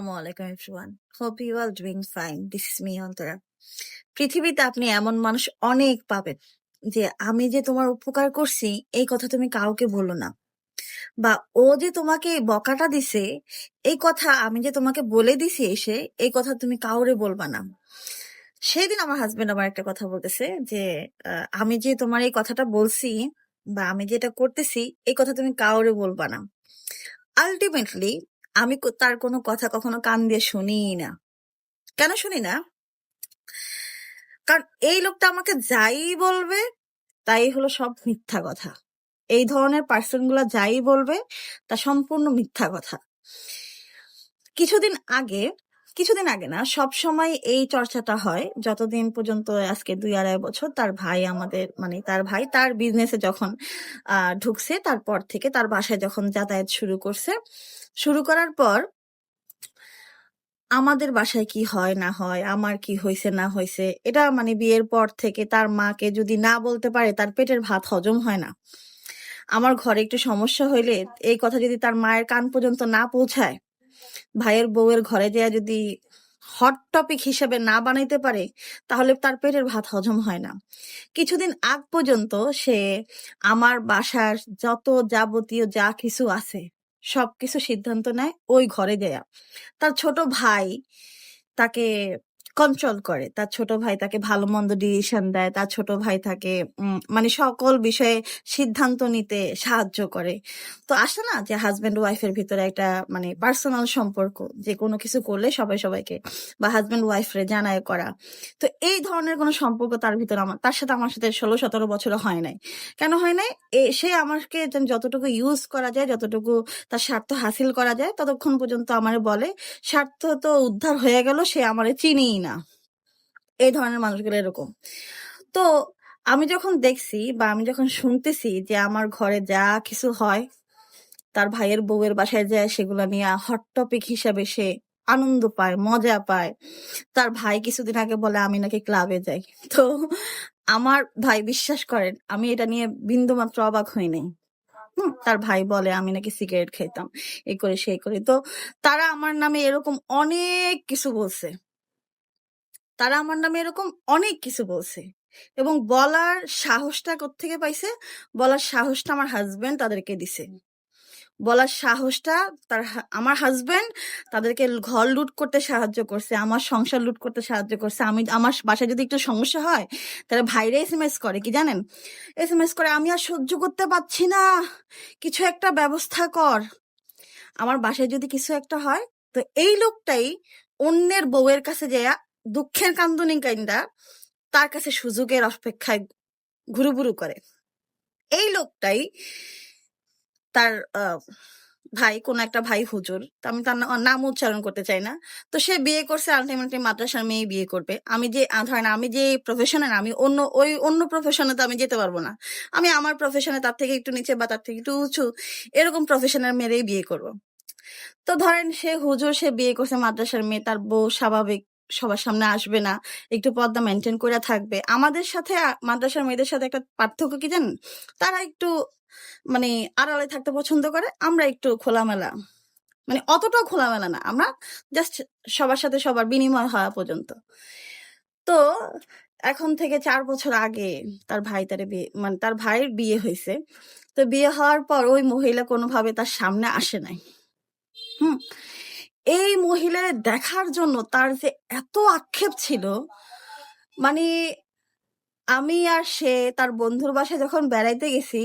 আসসালামাইকুম everyone hope you are doing fine this is me Antara পৃথিবীতে আপনি এমন মানুষ অনেক পাবেন যে আমি যে তোমার উপকার করছি, এই কথা তুমি কাউকে বলো না। বা ও যে তোমাকে বকাটা দিছে, এই কথা আমি যে তোমাকে বলে দিছি এসে, এই কথা তুমি কাউরে বলবা না। সেদিন আমার হাজবেন্ড আমার একটা কথা বলতেছে যে আমি যে তোমার এই কথাটা বলছি বা আমি যেটা করতেছি, এই কথা তুমি কাউরে বলবা না। আলটিমেটলি আমি তার কোনো কথা কখনো কান দিয়ে শুনিই না। কেন শুনি না? কারণ এই লোকটা আমাকে যাই বলবে, তাই হলো সব মিথ্যা কথা। এই ধরনের পার্সনগুলা যাই বলবে, তা সম্পূর্ণ মিথ্যা কথা। কিছুদিন আগে কিছুদিন আগে না, সব সময় এই চর্চাটা হয়। যতদিন পর্যন্ত আজকে দুই আড়াই বছর তার ভাই আমাদের মানে তার ভাই, তার বিজনেসে যখন ঢুকছে, তারপর থেকে তার বাসায় যখন যাতায়াত শুরু করছে, শুরু করার পর আমাদের বাসায় কি হয়, না হয়, আমার কি হয়েছে না হয়েছে এটা মানে বিয়ের পর থেকে তার মাকে যদি না বলতে পারে, তার পেটের ভাত হজম হয় না। আমার ঘরে একটু সমস্যা হইলে এই কথা যদি তার মায়ের কান পর্যন্ত না পৌঁছায় ভাইয়ের বউয়ের ঘরে যেয়া যদি হট টপিক হিসেবে না বানাইতে পারে, তাহলে তার পেটের ভাত হজম হয় না। কিছুদিন আগ পর্যন্ত সে আমার বাসার যত যাবতীয় যা কিছু আছে সব কিছু সিদ্ধান্ত নেয় ওই ঘরে দেয়া তার ছোট ভাই তাকে কন্ট্রোল করে। তার ছোট ভাই তাকে ভালো মন্দ ডিসিশন দেয়। তার ছোট ভাই তাকে মানে সকল বিষয়ে সিদ্ধান্ত নিতে সাহায্য করে। তো আসে না যে হাজব্যান্ড ওয়াইফের ভিতরে একটা মানে পার্সোনাল সম্পর্ক, যে কোনো কিছু করলে সবাই সবাইকে, বা হাজবেন্ড ওয়াইফরে জানায় করা। তো এই ধরনের কোনো সম্পর্ক তার ভিতরে আমার, তার সাথে আমার সাথে ষোলো সতেরো বছর হয় নাই। কেন হয় নাই? এ, সে আমাকে যতটুকু ইউজ করা যায়, যতটুকু তার স্বার্থ হাসিল করা যায়, ততক্ষণ পর্যন্ত আমারে বলে, স্বার্থ তো উদ্ধার হয়ে গেল, সে আমারে চিনিই না। এই ধরনের মানুষগুলো এরকম। তো আমি যখন দেখছি বা আমি যখন শুনতেছি যে আমার ঘরে যা কিছু হয়, তার ভাইয়ের বউয়ের বাসায় যায়, সেগুলো নিয়ে হট টপিক হিসাবে সে আনন্দ পায়, মজা পায়। তার ভাই কিছুদিন আগে বলে, আমি নাকি ক্লাবে যাই। তো আমার ভাই বিশ্বাস করেন, আমি এটা নিয়ে বিন্দু মাত্র অবাক হই নাই। তার ভাই বলে, আমি নাকি সিগারেট খেতাম এই করে, সেই করে। তো তারা আমার নামে এরকম অনেক কিছু বলছে। তারা আমার নামে এরকম অনেক কিছু বলছে। এবং বলার সাহসটা কোত্থেকে পাইছে? বলার সাহসটা আমার হাজবেন্ড তাদেরকে দিছে। বলার সাহসটা তার আমার হাজবেন্ড তাদেরকে ঘর লুট করতে সাহায্য করছে আমার সংসার লুট করতে সাহায্য করছে। আমি আমার বাসায় যদি একটু সমস্যা হয় তাহলে ভাইরে এস করে কি জানেন? এস এম এস করে আমি আর সহ্য করতে পারছি না। কিছু একটা ব্যবস্থা কর। আমার বাসায় যদি কিছু একটা হয় তো এই লোকটাই অন্যের বউয়ের কাছে যেয়া দুঃখের কান্দনি কাইন্দা তার কাছে সুযোগের অপেক্ষায় ঘুরুঘুরু করে। এই লোকটাই তার ভাই, কোন একটা ভাই হুজুর আমি তার নাম উচ্চারণ করতে চাই না। তো সে বিয়ে করছে আলটিমেটলি মাদ্রাসার মেয়ে বিয়ে করবে। আমি যে ধরেন আমি যে প্রফেশনের আমি অন্য, ওই অন্য প্রফেশনে তো আমি যেতে পারব না। আমি আমার প্রফেশনে তার থেকে একটু নিচে বা তার থেকে একটু উঁচু, এরকম প্রফেশনের মেয়েরই বিয়ে করব। তো ধরেন সে হুজুর, সে বিয়ে করছে মাদ্রাসার মেয়ে, তার বউ স্বাভাবিক সবার সামনে আসবে না, একটু পর্দা মেনটেন করে থাকবে। আমাদের সাথে মাদ্রাসার মেয়েদের সাথে একটা পার্থক্য কি জানেন? তারা একটু মানে আড়ালে থাকতে পছন্দ করে, আমরা একটু খোলামেলা। মানে অতটাও খোলামেলা না, আমরা জাস্ট সবার সাথে সবার বিনিময় হওয়া পর্যন্ত। তো এখন থেকে চার বছর আগে তার ভাই তার বিয়ে মানে তার ভাইয়ের বিয়ে হয়েছে। তো বিয়ে হওয়ার পর ওই মহিলা কোনোভাবে তার সামনে আসে নাই। হুম? এই মহিলার দেখার জন্য তার যে এত আক্ষেপ ছিল মানে আমি আর সে তার বন্ধুর বাসায় যখন বেড়াইতে গেছি,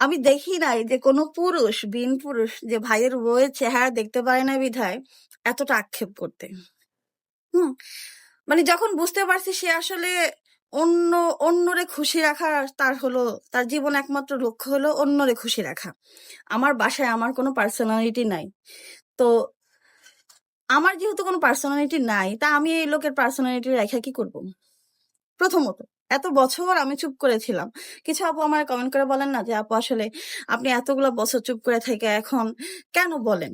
আমি দেখি নাই যে কোনো পুরুষ, বিন পুরুষ, যে ভাইয়ের বউয়ের চেহারা দেখতে পারে না বিধায় এতটা আক্ষেপ করতে। হুম মানে যখন বুঝতে পারছি সে আসলে অন্য, অন্যরে খুশি রাখা তার হলো, তার জীবন একমাত্র লক্ষ্য হলো অন্যরে খুশি রাখা। আমার বাসায় আমার কোনো পার্সোনালিটি নাই। তো আমার যেহেতু কোনো পার্সোনালিটি নাই, তা আমি এই লোকের পার্সোনালিটি রেখা কি করব? প্রথমত, এত বছর আমি চুপ করেছিলাম। কিছু আপু আমার কমেন্ট করে বলেন না যে, আপু, আসলে আপনি এতগুলো বছর চুপ করে থেকে এখন কেন বলেন?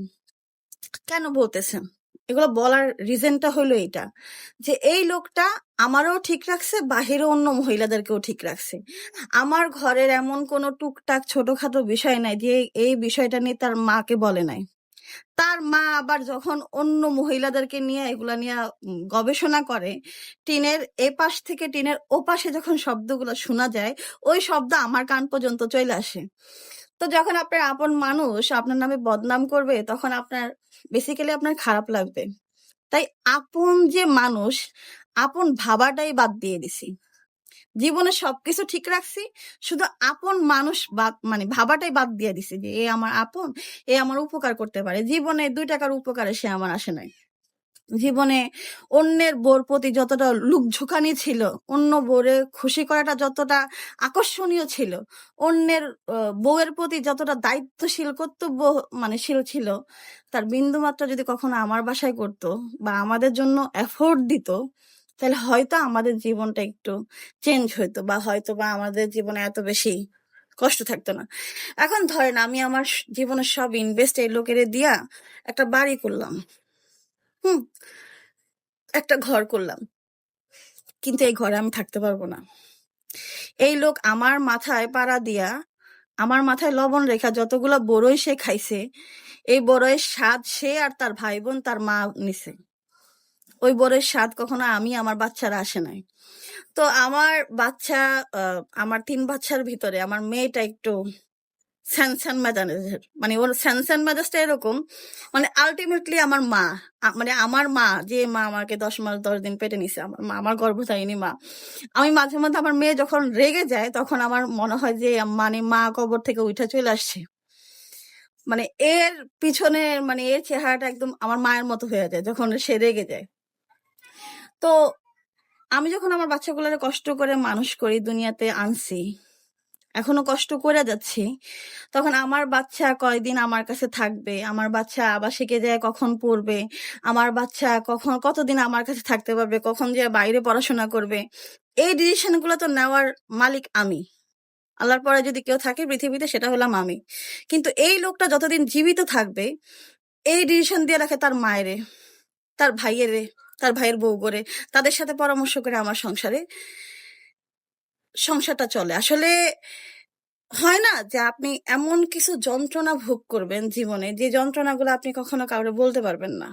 কেন বলতেছেন? এগুলো বলার রিজনটা হলো এইটা, যে এই লোকটা আমারও ঠিক রাখছে বাহিরে অন্য মহিলাদেরকেও ঠিক রাখছে। আমার ঘরের এমন কোনো টুকটাক ছোটখাটো বিষয় নাই, যে এই বিষয়টা নিয়ে তার মাকে বলে নাই। তার মা আবার যখন অন্য মহিলাদেরকে নিয়ে এগুলা নিয়ে গবেষণা করে, টিনের এপাশ থেকে টিনের ওপাশে যখন শব্দগুলো শোনা যায়, ওই শব্দ আমার কান পর্যন্ত চলে আসে। তো যখন আপনার আপন মানুষ আপনার নামে বদনাম করবে, তখন আপনার বেসিক্যালি আপনার খারাপ লাগবে। তাই আপন যে মানুষ, আপন ভাবাটাই বাদ দিয়ে দিছি। জীবনে সবকিছু ঠিক রাখছি, শুধু আপন মানুষ বাদ মানে ভাবাটাই বাদ দিয়ে দিছি যে, এ আমার আপন, এ আমার উপকার করতে পারে। জীবনে দুই টাকার উপকারে সে আমার আসে নাই। জীবনে অন্যের বোর প্রতি যতটা লুক ঝুঁকানি ছিল, অন্য বোরে খুশি করাটা যতটা আকর্ষণীয় ছিল, অন্যের বউয়ের প্রতি যতটা দায়িত্বশীল, কর্তব্য মানে শীল ছিল, তার বিন্দুমাত্রা যদি কখনো আমার বাসায় করতো বা আমাদের জন্য এফোর্ট দিত তাহলে হয়তো আমাদের জীবনটা একটু চেঞ্জ হইতো বা হয়তো বা আমাদের জীবনে এত বেশি কষ্ট থাকতো না। এখন ধরেন আমি আমার জীবনের সব ইনভেস্ট এই লোকের দিয়া একটা বাড়ি করলাম। হুম, একটা ঘর করলাম। কিন্তু এই ঘরে আমি থাকতে পারব না। এই লোক আমার মাথায় পাড়া দিয়া, আমার মাথায় লবণ রেখা যতগুলো বড়ই সে খাইছে, এই বড়ইয়ের স্বাদ সে আর তার ভাই বোন, তার মা নিছে। ওই বড়ের স্বাদ কখনো আমি, আমার বাচ্চারা আসে নাই। তো আমার বাচ্চা আমার তিন বাচ্চার ভিতরে আমার মেয়েটা একটু স্যানস্যান মেজাজের মানে ওর স্যানস্যান মেজাজটা এরকম মানে আলটিমেটলি আমার মা মানে আমার মা, যে মা আমাকে দশ মাস, দশ দিন পেটে নিছে, আমার মা, আমার গর্ভধারিণী মা। আমি মাঝে মধ্যে আমার মেয়ে যখন রেগে যায়, তখন আমার মনে হয় যে মানে মা কবর থেকে উঠে চলে আসছে। মানে এর পিছনে মানে এর চেহারাটা একদম আমার মায়ের মতো হয়ে যায়, যখন সে রেগে যায়। তো আমি যখন আমার বাচ্চাগুলোর কষ্ট করে মানুষ করি দুনিয়াতে আনছি, এখনও কষ্ট করে যাচ্ছি, তখন আমার বাচ্চা কয়দিন আমার কাছে থাকবে? আমার বাচ্চা আবাসিকে যায় কখন পড়বে? আমার বাচ্চা কখন, কতদিন আমার কাছে থাকতে পারবে? কখন যে বাইরে পড়াশোনা করবে? এই ডিসিশনগুলো তো নেওয়ার মালিক আমি। আল্লাহর পরে যদি কেউ থাকে পৃথিবীতে, সেটা হলাম আমি। কিন্তু এই লোকটা যতদিন জীবিত থাকবে, এই ডিসিশন দিয়ে রাখে তার মায়েরে, তার ভাইয়েরে তার ভাইয়ের বউ করে, তাদের সাথে পরামর্শ করে আমার সংসারে সংসারটা চলে। আসলে হয় না যে আপনি এমন কিছু যন্ত্রণা ভোগ করবেন জীবনে, যে যন্ত্রণাগুলো আপনি কখনো কাউরে বলতে পারবেন না।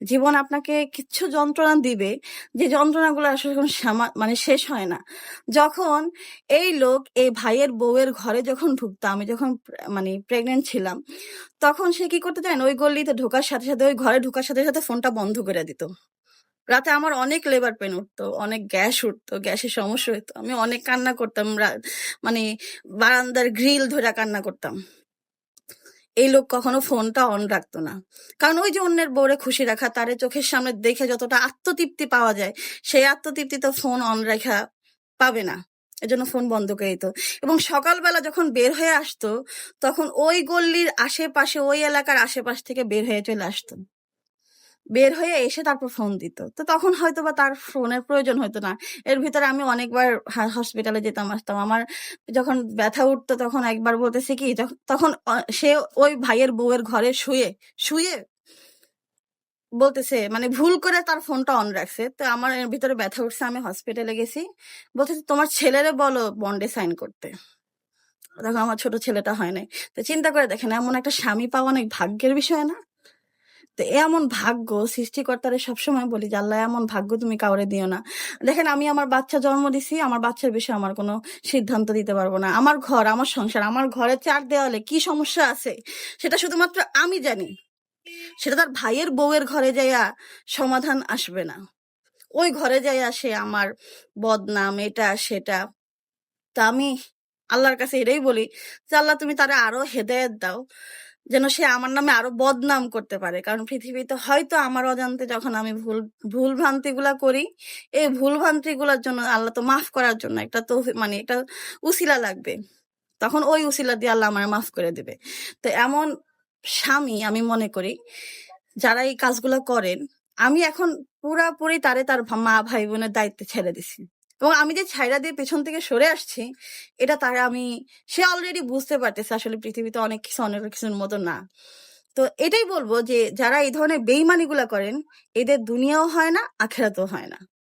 জীবন আপনাকে কিছু যন্ত্রণা দিবে, যে যন্ত্রণাগুলো আসলে মানে শেষ হয় না। যখন এই লোক এই ভাইয়ের বউয়ের ঘরে যখন ঢুকতো, আমি যখন মানে প্রেগনেন্ট ছিলাম, তখন সে কি করতে জানেন ওই গল্লিতে ঢোকার সাথে সাথে, ওই ঘরে ঢোকার সাথে সাথে ফোনটা বন্ধ করে দিত। রাতে আমার অনেক লেবার পেন উঠতো, অনেক গ্যাস উঠতো, গ্যাসের সমস্যা হতো আমি অনেক কান্না করতাম মানে বারান্দার গ্রিল ধরে কান্না করতাম। এই লোক কখনো ফোনটা অন রাখতো না। কারণ ওই যে অন্যের বউরে খুশি রাখা, তারে চোখের সামনে দেখে যতটা আত্মতৃপ্তি পাওয়া যায়, সেই আত্মতৃপ্তি তো ফোন অন রাখা পাবে না। এজন্য ফোন বন্ধ করে দিত। এবং সকালবেলা যখন বের হয়ে আসতো, তখন ওই গল্লির আশেপাশে, ওই এলাকার আশেপাশ থেকে বের হয়ে চলে আসতো। বের হয়ে এসে তারপর ফোন দিত। তো তখন হয়তো বা তার ফোনের প্রয়োজন হতো না। এর ভিতরে আমি অনেকবার হসপিটালে যেতাম, আসতাম। আমার যখন ব্যথা উঠতো তখন একবার বলতেছে কি তখন সে ওই ভাইয়ের বউয়ের ঘরে শুয়ে শুয়ে বলতেছে মানে ভুল করে তার ফোনটা অন রাখছে। তো আমার এর ভিতরে ব্যথা উঠছে, আমি হসপিটালে গেছি। বলতেছে, তোমার ছেলেরে বলো বন্ডে সাইন করতে। দেখো, আমার ছোট ছেলেটা হয় নাই। তো চিন্তা করে দেখেন, এমন একটা স্বামী পাওয়া অনেক ভাগ্যের বিষয় না? তো এমন ভাগ্য সৃষ্টিকর্তারে সবসময় বলি যে, আল্লাহ এমন ভাগ্য তুমি কাউরে দিও না। দেখেন, আমি আমার বাচ্চা জন্ম দিছি, আমার বাচ্চার বিষয়ে আমার কোনো সিদ্ধান্ত দিতে পারব না। আমার ঘর, আমার সংসার, আমার ঘরের চার দেওয়ালে কি সমস্যা আছে? সেটা শুধুমাত্র আমি জানি। সেটা তার ভাইয়ের বউয়ের ঘরে যাইয়া সমাধান আসবে না। ওই ঘরে যাইয়া সে আমার বদনাম, এটা, সেটা। তা আমি আল্লাহর কাছে এটাই বলি যে, আল্লাহ, তুমি তারা আরও হেদায়েত দাও। যেন সে আমার নামে আরও বদনাম করতে পারে। কারণ পৃথিবীতে হয়তো আমার অজান্তে যখন আমি ভুল ভুল ভ্রান্তি করি, এই ভুল ভ্রান্তি জন্য আল্লাহ তো মাফ করার জন্য একটা তো মানে একটা উসিলা লাগবে। তখন ওই উসিলা দিয়ে আল্লাহ আমার মাফ করে দেবে। তো এমন স্বামী আমি মনে করি, যারা এই কাজগুলো করেন, আমি এখন পুরাপুরি তারে তার মা ভাই বোনের দায়িত্বে ছেড়ে দিছি। এবং আমি যে ছাইরা দিয়ে পেছন থেকে সরে আসছি, এটা তারা আমি, সে অলরেডি বুঝতে পারতেছে আসলে পৃথিবীতে অনেক কিছু অনেক কিছুর মতো না। তো এটাই বলব যে, যারা এই ধরনের বেইমানিগুলা করেন, এদের দুনিয়াও হয় না, আখেরাতেও হয় না।